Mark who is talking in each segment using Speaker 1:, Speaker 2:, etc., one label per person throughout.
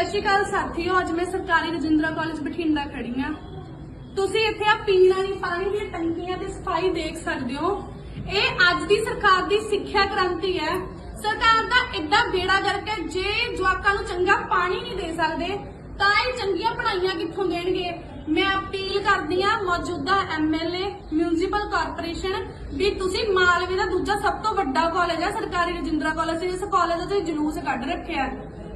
Speaker 1: ਸਤਿ ਸ਼੍ਰੀ ਅਕਾਲ ਸਾਥੀਓ, ਅੱਜ ਮੈਂ ਸਰਕਾਰੀ ਰਜਿੰਦਰਾ ਕਾਲਜ ਬਠਿੰਡਾ ਖੜੀ ਆ। ਤੁਸੀਂ ਇੱਥੇ ਆ ਪੀਣ ਵਾਲੀ ਪਾਣੀ ਦੀਆਂ ਟੰਕੀਆਂ ਤੇ ਸਫ਼ਾਈ ਦੇਖ ਸਕਦੇ ਹੋ। ਇਹ ਅੱਜ ਦੀ ਸਰਕਾਰ ਦੀ ਸਿੱਖਿਆ ਕ੍ਰਾਂਤੀ ਹੈ। ਸਰਕਾਰ ਦਾ ਐਡਾ ਬੇੜਾ ਕਰਕੇ ਜੇ ਜਵਾਕਾਂ ਨੂੰ ਚੰਗਾ ਪਾਣੀ ਨਹੀਂ ਦੇ ਸਕਦੇ, ਤਾਂ ਇਹ ਚੰਗੀਆਂ ਪੜ੍ਹਾਈਆਂ ਕਿੱਥੋਂ ਦੇਣਗੇ? ਮੈਂ ਅਪੀਲ ਕਰਦੀ ਆ, ਮੌਜੂਦਾ ਐਮਐਲਏ ਮਿਊਨਿਸਪਲ ਕਾਰਪੋਰੇਸ਼ਨ, ਵੀ ਤੁਸੀਂ ਮਾਲਵੇ ਦਾ ਦੂਜਾ ਸਭ ਤੋਂ ਵੱਡਾ ਕਾਲਜ ਹੈ, ਸਰਕਾਰੀ ਰਜਿੰਦਰਾ ਕਾਲਜ ਇਸ ਕਾਲਜ ਦਾ ਤੁਸੀਂ ਜਲੂਸ ਕੱਢ ਰੱਖਿਆ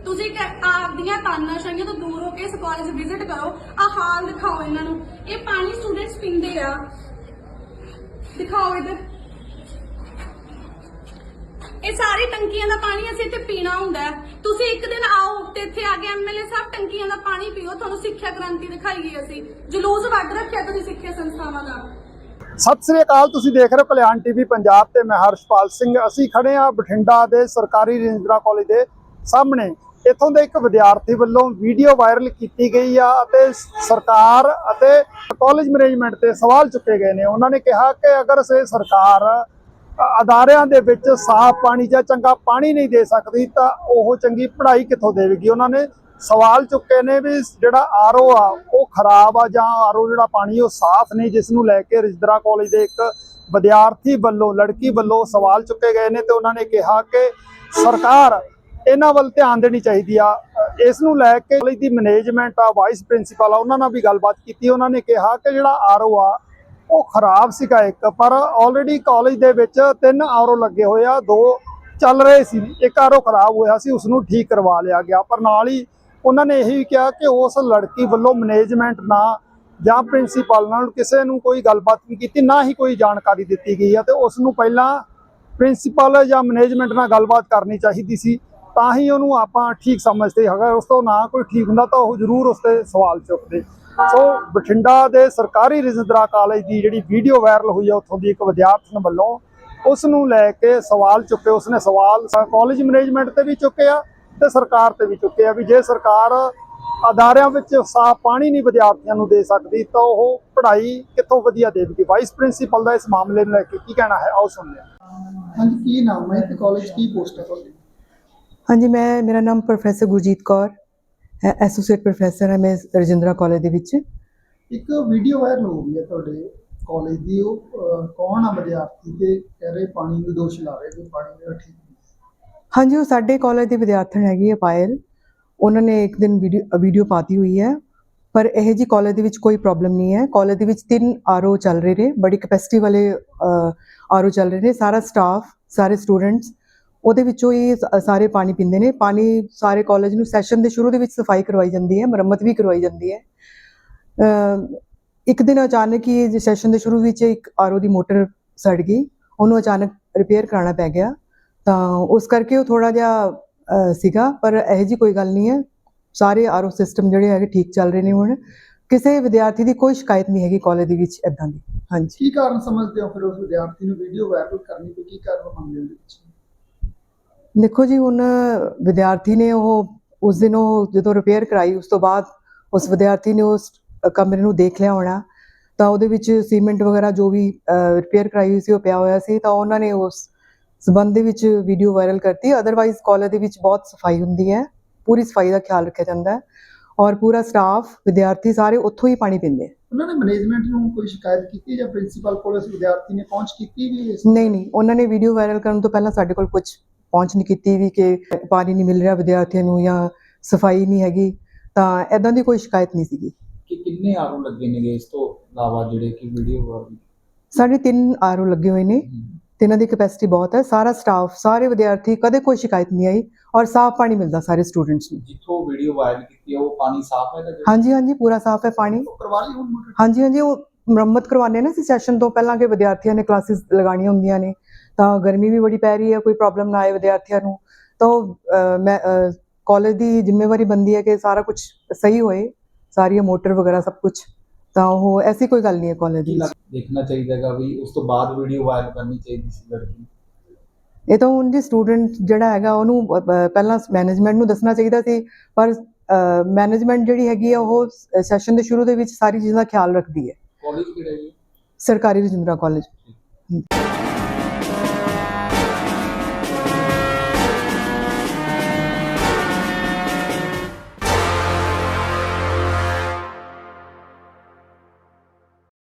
Speaker 1: ਤੁਸੀਂ ਕ- ਆਪਦੀਆਂ ਤਾਨਾਸ਼ਾਹੀਆਂ ਤੋਂ ਦੂਰ ਹੋ ਕੇ ਇਸ ਕਾਲਜ ਵਿਜ਼ਿਟ ਕਰੋ। ਆ ਹਾਲ ਦਿਖਾਓ ਇਹਨਾਂ ਨੂੰ। ਇਹ ਪਾਣੀ ਸਟੂਡੈਂਟਸ ਪੀਂਦੇ ਆ। ਦਿਖਾਓ ਇਧਰ। ਇਹ ਸਾਰੀ ਟੰਕੀਆਂ ਦਾ ਪਾਣੀ ਅਸੀਂ ਇੱਥੇ ਪੀਣਾ ਹੁੰਦਾ ਤੁਸੀਂ ਇੱਕ ਦਿਨ ਆਓ, ਤੇ ਇੱਥੇ ਆ ਕੇ ਐਮਐਲਏ ਸਾਹਿਬ ਟੰਕੀਆਂ ਦਾ ਪਾਣੀ ਪੀਓ। ਤੁਹਾਨੂੰ ਸਿੱਖਿਆ ਕ੍ਰਾਂਤੀ ਦਿਖਾਈਏ ਅਸੀਂ। ਜਲੂਸ ਵੱਢ ਰੱਖਿਆ ਤੁਸੀਂ ਸਿੱਖਿਆ ਸੰਸਥਾਵਾਂ ਦਾ।
Speaker 2: ਸਤਿ ਸ੍ਰੀ ਅਕਾਲ, ਤੁਸੀਂ ਦੇਖ ਰਹੇ ਹੋ ਕਲਿਆਣ ਟੀਵੀ ਪੰਜਾਬ ਤੇ ਮੈਂ ਹਰਸ਼ਪਾਲ ਸਿੰਘ। ਅਸੀਂ ਖੜੇ ਆ ਬਠਿੰਡਾ ਦੇ ਸਰਕਾਰੀ ਰਜਿੰਦਰਾ ਕਾਲਜ ਦੇ ਸਾਹਮਣੇ। ਇੱਥੋਂ ਦੇ ਇੱਕ ਵਿਦਿਆਰਥੀ ਵੱਲੋਂ ਵੀਡੀਓ ਵਾਇਰਲ ਕੀਤੀ ਗਈ ਆ ਅਤੇ ਸਰਕਾਰ ਅਤੇ ਕਾਲਜ ਮੈਨੇਜਮੈਂਟ ਤੇ ਸਵਾਲ ਚੁੱਕੇ ਗਏ ਨੇ। ਉਹਨਾਂ ਨੇ ਕਿਹਾ ਕਿ ਅਗਰ ਸੇ ਸਰਕਾਰ ਅਦਾਰਿਆਂ ਦੇ ਵਿੱਚ ਸਾਫ਼ ਪਾਣੀ ਜਾਂ ਚੰਗਾ ਪਾਣੀ ਨਹੀਂ ਦੇ ਸਕਦੀ, ਤਾਂ ਉਹ ਚੰਗੀ ਪੜ੍ਹਾਈ ਕਿੱਥੋਂ ਦੇਵੇਗੀ? ਉਹਨਾਂ ਨੇ ਸਵਾਲ ਚੁੱਕੇ ਨੇ ਵੀ ਜਿਹੜਾ ਆਰਓ ਆ, ਉਹ ਖਰਾਬ ਆ ਜਾਂ ਆਰਓ ਜਿਹੜਾ ਪਾਣੀ, ਉਹ ਸਾਫ਼ ਨਹੀਂ, ਜਿਸ ਨੂੰ ਲੈ ਕੇ ਰਜਿੰਦਰਾ ਕਾਲਜ ਦੇ ਇੱਕ ਵਿਦਿਆਰਥੀ ਵੱਲੋਂ, ਲੜਕੀ ਵੱਲੋਂ ਸਵਾਲ ਚੁੱਕੇ ਗਏ ਨੇ ਤੇ ਉਹਨਾਂ ਨੇ ਕਿਹਾ ਕਿ ਸਰਕਾਰ ਇਹਨਾਂ ਵੱਲ ਧਿਆਨ ਦੇਣੀ ਚਾਹੀਦੀ ਆ। ਇਸ ਨੂੰ ਲੈ ਕੇ ਕਾਲਜ ਦੀ ਮੈਨੇਜਮੈਂਟ ਆ ਵਾਈਸ ਪ੍ਰਿੰਸੀਪਲ ਆ, ਉਹਨਾਂ ਨਾਲ ਵੀ ਗੱਲਬਾਤ ਕੀਤੀ, ਉਹਨਾਂ ਨੇ ਕਿਹਾ ਕਿ ਜਿਹੜਾ ਆਰਓ ਆ, ਉਹ ਖਰਾਬ ਸੀਗਾ ਇੱਕ, ਪਰ ਆਲਰੇਡੀ ਕਾਲਜ ਦੇ ਵਿੱਚ ਤਿੰਨ ਆਰਓ ਲੱਗੇ ਹੋਏ ਆ, ਦੋ ਚੱਲ ਰਹੇ ਸੀ, ਇੱਕ ਆਰਓ ਖਰਾਬ ਹੋਇਆ ਸੀ ਉਸ ਨੂੰ ਠੀਕ ਕਰਵਾ ਲਿਆ ਗਿਆ। ਪਰ ਨਾਲ ਹੀ ਉਹਨਾਂ ਨੇ ਇਹ ਵੀ ਕਿਹਾ ਕਿ ਉਸ ਲੜਕੀ ਵੱਲੋਂ ਮੈਨੇਜਮੈਂਟ ਨਾ ਜਾਂ ਪ੍ਰਿੰਸੀਪਲ ਨਾਲ ਕਿਸੇ ਨੂੰ ਕੋਈ ਗੱਲਬਾਤ ਨਹੀਂ ਕੀਤੀ, ਨਾ ਹੀ ਕੋਈ ਜਾਣਕਾਰੀ ਦਿੱਤੀ ਗਈ ਹੈ ਤੇ ਉਸ ਨੂੰ ਪਹਿਲਾਂ ਪ੍ਰਿੰਸੀਪਲ ਜਾਂ ਮੈਨੇਜਮੈਂਟ ਨਾਲ ਗੱਲਬਾਤ ਕਰਨੀ ਚਾਹੀਦੀ ਸੀ। ਤਾਂ ਹੀ ਉਹਨੂੰ ਆਪਾਂ ਠੀਕ ਸਮਝਦੇ ਹੈਗਾ। ਉਸ ਤੋਂ ਨਾ ਕੋਈ ਠੀਕ ਹੁੰਦਾ ਤਾਂ ਉਹ ਜ਼ਰੂਰ ਉਸ ਤੇ ਸਵਾਲ ਚੁੱਕਦੇ। ਸੋ ਬਠਿੰਡਾ ਦੇ ਸਰਕਾਰੀ ਰਜਿੰਦਰਾ ਕਾਲਜ ਦੀ ਜਿਹੜੀ ਵੀਡੀਓ ਵਾਇਰਲ ਹੋਈ ਹੈ ਉੱਥੋਂ ਦੀ ਇੱਕ ਵਿਦਿਆਰਥਣ ਵੱਲੋਂ, ਉਸ ਨੂੰ ਲੈ ਕੇ ਸਵਾਲ ਚੁੱਕੇ। ਉਸਨੇ ਸਵਾਲ ਕਾਲਜ ਮੈਨੇਜਮੈਂਟ ਤੇ ਵੀ ਚੁੱਕੇ ਆ ਤੇ ਸਰਕਾਰ ਤੇ ਵੀ ਚੁੱਕੇ ਆ ਵੀ ਜੇ ਸਰਕਾਰ ਅਦਾਰਿਆਂ ਵਿੱਚ ਸਾਫ਼ ਪਾਣੀ ਨਹੀਂ ਵਿਦਿਆਰਥੀਆਂ ਨੂੰ ਦੇ ਸਕਦੀ, ਤਾਂ ਉਹ ਪੜ੍ਹਾਈ ਕਿੱਥੋਂ ਵਧੀਆ ਦੇਵੇਗੀ? ਵਾਈਸ ਪ੍ਰਿੰਸੀਪਲ ਦਾ ਇਸ ਮਾਮਲੇ ਨੂੰ ਲੈ ਕੇ ਕੀ ਕਹਿਣਾ ਹੈ? ਆਓ ਸੁਣਦੇ ਹਾਂ।
Speaker 3: ਹਾਂਜੀ, ਕੀ ਨਾਮ ਹੈ? ਤੇ ਕਾਲਜ ਕੀ ਪੋਸਟ ਹੈ ਤੁਹਾਡੀ?
Speaker 4: ਹਾਂਜੀ ਮੈਂ ਮੇਰਾ ਨਾਮ ਪ੍ਰੋਫੈਸਰ ਗੁਰਜੀਤ ਕੌਰ ਹੈ ਐਸੋਸੀਏਟ ਪ੍ਰੋਫੈਸਰ ਹਾਂ ਮੈਂ ਰਜਿੰਦਰਾ ਕਾਲਜ ਦੇ ਵਿੱਚ।
Speaker 3: ਇੱਕ ਵੀਡੀਓ ਵਾਇਰਲ ਹੋ ਗਈ ਹੈ ਤੁਹਾਡੇ ਕਾਲਜ ਦੀ ਉਹ ਕੌਣ ਆ ਵਿਦਿਆਰਥੀ ਤੇ ਕਹਿ ਰਹੇ ਪਾਣੀ ਨੂੰ ਦੋਸ਼ ਲਾ ਰਹੇ ਕਿ ਪਾਣੀ ਮੇਰਾ ਠੀਕ
Speaker 4: ਹਾਂਜੀ ਉਹ ਸਾਡੇ ਕਾਲਜ ਦੇ ਵਿਦਿਆਰਥਣ ਹੈਗੀ ਹੈ ਪਾਇਲ। ਉਹਨਾਂ ਨੇ ਇੱਕ ਦਿਨ ਵੀਡੀਓ ਵੀਡੀਓ ਪਾਤੀ ਹੋਈ ਹੈ। ਪਰ ਇਹ ਜੀ ਕਾਲਜ ਦੇ ਵਿੱਚ ਕੋਈ ਪ੍ਰੋਬਲਮ ਨਹੀਂ ਹੈ। ਕਾਲਜ ਦੇ ਵਿੱਚ ਤਿੰਨ ਆਰਓ ਚੱਲ ਰਹੇ ਨੇ ਬੜੀ ਕੈਪੈਸਿਟੀ ਵਾਲੇ ਆਰਓ ਚੱਲ ਰਹੇ ਨੇ। ਸਾਰਾ ਸਟਾਫ ਸਾਰੇ ਸਟੂਡੈਂਟਸ ਉਹਦੇ ਵਿੱਚੋਂ ਹੀ ਸਾਰੇ ਪਾਣੀ ਪੀਂਦੇ ਨੇ। ਪਾਣੀ ਸਾਰੇ ਕਾਲਜ ਨੂੰ ਸੈਸ਼ਨ ਦੇ ਸ਼ੁਰੂ ਦੇ ਵਿੱਚ ਸਫ਼ਾਈ ਕਰਵਾਈ ਜਾਂਦੀ ਹੈ, ਮੁਰੰਮਤ ਵੀ ਕਰਵਾਈ ਜਾਂਦੀ ਹੈ। ਇੱਕ ਦਿਨ ਅਚਾਨਕ ਹੀ ਸੈਸ਼ਨ ਦੇ ਸ਼ੁਰੂ ਵਿੱਚ ਇੱਕ ਆਰਓ ਦੀ ਮੋਟਰ ਸੜ ਗਈ, ਉਹਨੂੰ ਅਚਾਨਕ ਰਿਪੇਅਰ ਕਰਾਉਣਾ ਪੈ ਗਿਆ। ਤਾਂ ਉਸ ਕਰਕੇ ਉਹ ਥੋੜਾ ਜਿਹਾ ਸੀਗਾ, ਪਰ ਇਹ ਜੀ ਕੋਈ ਗੱਲ ਨਹੀਂ ਹੈ। ਸਾਰੇ ਆਰਓ ਸਿਸਟਮ ਜਿਹੜੇ ਹੈਗੇ ਠੀਕ ਚੱਲ ਰਹੇ ਨੇ ਹੁਣ। ਕਿਸੇ ਵਿਦਿਆਰਥੀ ਦੀ ਕੋਈ ਸ਼ਿਕਾਇਤ ਨਹੀਂ ਹੈਗੀ ਕਾਲਜ ਦੇ ਵਿੱਚ ਇਦਾਂ ਦੀ। ਹਾਂਜੀ।
Speaker 3: ਕੀ ਕਾਰਨ ਸਮਝਦੇ ਹੋ ਫਿਰ ਉਸ ਵਿਦਿਆਰਥੀ ਨੂੰ ਵੀਡੀਓ ਵਾਇਰਲ ਕਰਨੀ ਪਈ ਕੀ ਕਾਰਨ ਮੰਨਦੇ ਹੋ ਵਿੱਚ?
Speaker 4: ਦੇਖੋ ਜੀ ਹੁਣ ਵਿਦਿਆਰਥੀ ਨੇ ਉਹ ਉਸ ਦਿਨ ਉਹ ਜਦੋਂ ਰਿਪੇਅਰ ਕਰਾਈ ਉਸ ਤੋਂ ਬਾਅਦ ਉਸ ਵਿਦਿਆਰਥੀ ਨੇ ਉਸ ਕਮਰੇ ਨੂੰ ਦੇਖ ਲਿਆ ਹੋਣਾ। ਤਾਂ ਉਹਦੇ ਵਿੱਚ ਸੀਮੈਂਟ ਵਗੈਰਾ ਜੋ ਵੀ ਰਿਪੇਅਰ ਕਰਾਈ ਹੋਈ ਸੀ ਉਹ ਪਿਆ ਹੋਇਆ ਸੀ। ਤਾਂ ਉਹਨਾਂ ਨੇ ਉਸ ਸਬੰਧ ਦੇ ਵਿੱਚ ਵੀਡੀਓ ਵਾਇਰਲ ਕਰਤੀ। ਅਦਰਵਾਈਜ਼ ਕਾਲਜ ਦੇ ਵਿੱਚ ਬਹੁਤ ਸਫ਼ਾਈ ਹੁੰਦੀ ਹੈ। ਪੂਰੀ ਸਫ਼ਾਈ ਦਾ ਖਿਆਲ ਰੱਖਿਆ ਜਾਂਦਾ ਹੈ। ਔਰ ਪੂਰਾ ਸਟਾਫ ਵਿਦਿਆਰਥੀ ਸਾਰੇ ਉੱਥੋਂ ਹੀ ਪਾਣੀ ਪੀਂਦੇ।
Speaker 3: ਉਹਨਾਂ ਨੇ ਮੈਨੇਜਮੈਂਟ ਨੂੰ ਕੋਈ ਸ਼ਿਕਾਇਤ ਕੀਤੀ ਜਾਂ ਪ੍ਰਿੰਸੀਪਲ ਕੋਲ ਉਸ ਵਿਦਿਆਰਥੀ ਨੇ ਪਹੁੰਚ ਕੀਤੀ ਵੀ
Speaker 4: ਨਹੀਂ ਨਹੀਂ। ਉਹਨਾਂ ਨੇ ਵੀਡੀਓ ਵਾਇਰਲ ਕਰਨ ਤੋਂ ਪਹਿਲਾਂ ਸਾਡੇ ਕੋਲ ਕੁਝ ਪਹੁੰਚ ਨਹੀਂ ਕੀਤੀ ਵੀ ਕਿ ਪਾਣੀ ਨਹੀਂ ਮਿਲ ਰਿਹਾ ਵਿਦਿਆਰਥੀਆਂ ਨੂੰ ਜਾਂ ਸਫ਼ਾਈ ਨਹੀਂ ਹੈਗੀ ਤਾਂ ਐਦਾਂ ਦੀ ਕੋਈ ਸ਼ਿਕਾਇਤ ਨਹੀਂ ਸੀਗੀ।
Speaker 5: ਕਿ ਕਿੰਨੇ ਆਰਓ ਲੱਗੇ ਨੇਗੇ ਇਸ ਤੋਂ ਇਲਾਵਾ ਜਿਹੜੇ ਕਿ ਵੀਡੀਓ ਵਾਇਰਲ
Speaker 4: ਸਾਡੇ ਤਿੰਨ ਆਰਓ ਲੱਗੇ ਹੋਏ ਨੇ ਤਿੰਨਾਂ ਦੀ ਕੈਪੈਸਿਟੀ ਬਹੁਤ ਹੈ ਸਾਰਾ ਸਟਾਫ ਸਾਰੇ ਵਿਦਿਆਰਥੀ ਕਦੇ ਕੋਈ ਸ਼ਿਕਾਇਤ ਨਹੀਂ ਆਈ ਔਰ ਸਾਫ਼ ਪਾਣੀ ਮਿਲਦਾ ਸਾਰੇ ਸਟੂਡੈਂਟਸ ਨੂੰ।
Speaker 5: ਜਿੱਥੋਂ ਵੀਡੀਓ ਵਾਇਰਲ ਕੀਤੀ ਹੈ ਉਹ ਪਾਣੀ ਸਾਫ਼ ਜਿਹੜਾ
Speaker 4: ਹਾਂਜੀ ਹਾਂਜੀ ਪੂਰਾ ਸਾਫ਼ ਹੈ ਪਾਣੀ। ਹਾਂਜੀ ਹਾਂਜੀ ਉਹ ਮੁਰੰਮਤ ਕਰਵਾਉਂਦੇ ਨੇ ਸੀ ਸੈਸ਼ਨ ਤੋਂ ਪਹਿਲਾਂ ਕਿ ਵਿਦਿਆਰਥੀਆਂ ਨੇ ਕਲਾਸਿਸ ਲਗਾਉਣੀਆਂ ਹੁੰਦੀਆਂ ਨੇ ਤਾਂ ਗਰਮੀ ਵੀ ਬੜੀ ਪੈ ਰਹੀ ਹੈ ਕੋਈ ਪ੍ਰੋਬਲਮ ਨਾ ਆਏ ਵਿਦਿਆਰਥੀਆਂ ਨੂੰ ਤਾਂ ਮੈਂ ਕਾਲਜ ਦੀ ਜ਼ਿੰਮੇਵਾਰੀ ਬੰਦੀ ਹੈ ਕਿ ਸਾਰਾ ਕੁਝ ਸਹੀ ਹੋਏ ਸਾਰੀਆਂ ਮੋਟਰ ਵਗੈਰਾ ਸਭ ਕੁਝ ਤਾਂ ਉਹ ਐਸੀ ਕੋਈ ਗੱਲ ਨਹੀਂ ਹੈ ਕਾਲਜ ਦੀ
Speaker 5: ਦੇਖਣਾ ਚਾਹੀਦਾ ਹੈਗਾ ਵੀ ਉਸ ਤੋਂ ਬਾਅਦ ਵੀਡੀਓ ਵਾਇਰਲ ਕਰਨੀ ਚਾਹੀਦੀ ਸੀ ਲੜਕੀ।
Speaker 4: ਇਹ ਤਾਂ ਹੁਣ ਜੀ ਸਟੂਡੈਂਟ ਜਿਹੜਾ ਹੈਗਾ ਉਹਨੂੰ ਪਹਿਲਾਂ ਮੈਨੇਜਮੈਂਟ ਨੂੰ ਦੱਸਣਾ ਚਾਹੀਦਾ ਸੀ ਪਰ ਮੈਨੇਜਮੈਂਟ ਜਿਹੜੀ ਹੈਗੀ ਆ ਉਹ ਸੈਸ਼ਨ ਦੇ ਸ਼ੁਰੂ ਦੇ ਵਿੱਚ ਸਾਰੀ ਚੀਜ਼ਾਂ ਦਾ ਖਿਆਲ ਰੱਖਦੀ ਹੈ
Speaker 5: ਕਾਲਜ ਕਿਹੜਾ ਹੈ
Speaker 4: ਸਰਕਾਰੀ ਰਜਿੰਦਰਾ ਕਾਲਜ।